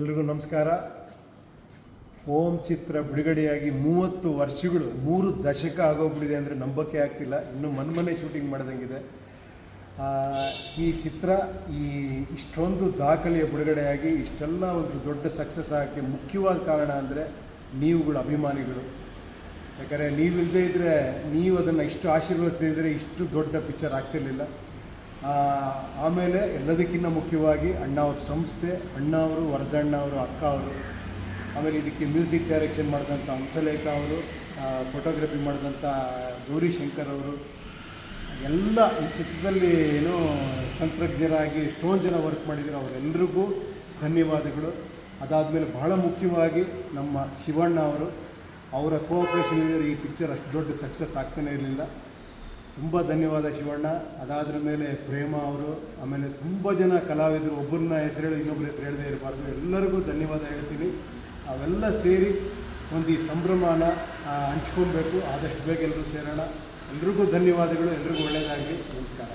ಎಲ್ರಿಗೂ ನಮಸ್ಕಾರ. ಓಂ ಚಿತ್ರ ಬಿಡುಗಡೆಯಾಗಿ ಮೂವತ್ತು ವರ್ಷಗಳು, ಮೂರು ದಶಕ ಆಗೋಗ್ಬಿಟ್ಟಿದೆ ಅಂದರೆ ನಂಬಕ್ಕೆ ಆಗ್ತಿಲ್ಲ. ಇನ್ನು ಮನ್ಮನೆ ಶೂಟಿಂಗ್ ಮಾಡ್ದಂಗಿದೆ. ಈ ಚಿತ್ರ, ಈ ಇಷ್ಟೊಂದು ದಾಖಲೆಯ ಬಿಡುಗಡೆಯಾಗಿ ಇಷ್ಟೆಲ್ಲ ಒಂದು ದೊಡ್ಡ ಸಕ್ಸಸ್ ಆಗೋಕ್ಕೆ ಮುಖ್ಯವಾದ ಕಾರಣ ಅಂದರೆ ನೀವುಗಳು ಅಭಿಮಾನಿಗಳು. ಯಾಕಂದರೆ ನೀವಿಲ್ಲದೆ ಇದ್ದರೆ ನೀವು ಅದನ್ನು ಇಷ್ಟು ಆಶೀರ್ವದಿಸದೇ ಇದ್ದರೆ ಇಷ್ಟು ದೊಡ್ಡ ಪಿಕ್ಚರ್ ಆಗ್ತಿರ್ಲಿಲ್ಲ. ಆಮೇಲೆ ಎಲ್ಲದಕ್ಕಿಂತ ಮುಖ್ಯವಾಗಿ ಅಣ್ಣ ಅವ್ರ ಸಂಸ್ಥೆ, ಅಣ್ಣ ಅವರು ವರದಣ್ಣ ಅವರು, ಅಕ್ಕ ಅವರು, ಆಮೇಲೆ ಇದಕ್ಕೆ ಮ್ಯೂಸಿಕ್ ಡೈರೆಕ್ಷನ್ ಮಾಡಿದಂಥ ಹಂಸಲೇಖ ಅವರು ಫೋಟೋಗ್ರಫಿ ಮಾಡಿದಂಥ ಗೌರಿ ಶಂಕರ್ ಅವರು, ಎಲ್ಲ ಈ ಚಿತ್ರದಲ್ಲಿ ಏನು ತಂತ್ರಜ್ಞರಾಗಿ ಎಷ್ಟೊಂದು ಜನ ವರ್ಕ್ ಮಾಡಿದ್ರು. ಅವರೆಲ್ಲರಿಗೂ ಧನ್ಯವಾದಗಳು. ಅದಾದಮೇಲೆ ಬಹಳ ಮುಖ್ಯವಾಗಿ ನಮ್ಮ ಶಿವಣ್ಣ ಅವರು, ಅವರ ಕೋಆಪ್ರೇಷನ್ ಈ ಪಿಕ್ಚರ್ ಅಷ್ಟು ದೊಡ್ಡ ಸಕ್ಸಸ್ ಆಗ್ತಾನೆ ಇರಲಿಲ್ಲ. ತುಂಬ ಧನ್ಯವಾದ ಶಿವಣ್ಣ. ಅದಾದ್ರ ಮೇಲೆ ಪ್ರೇಮ ಅವರು, ಆಮೇಲೆ ತುಂಬ ಜನ ಕಲಾವಿದರು ಒಬ್ಬರನ್ನ ಹೆಸರು ಹೇಳಿ ಇನ್ನೊಬ್ಬರ ಹೆಸರು ಹೇಳದೇ ಇರಬಾರ್ದು. ಎಲ್ಲರಿಗೂ ಧನ್ಯವಾದ ಹೇಳ್ತೀನಿ. ಅವೆಲ್ಲ ಸೇರಿ ಒಂದು ಈ ಸಂಭ್ರಮಾನ ಹಂಚ್ಕೊಬೇಕು. ಆದಷ್ಟು ಬೇಗ ಎಲ್ಲರೂ ಸೇರೋಣ. ಎಲ್ರಿಗೂ ಧನ್ಯವಾದಗಳು, ಎಲ್ರಿಗೂ ಒಳ್ಳೆಯದಾಗಲಿ ನಮಸ್ಕಾರ.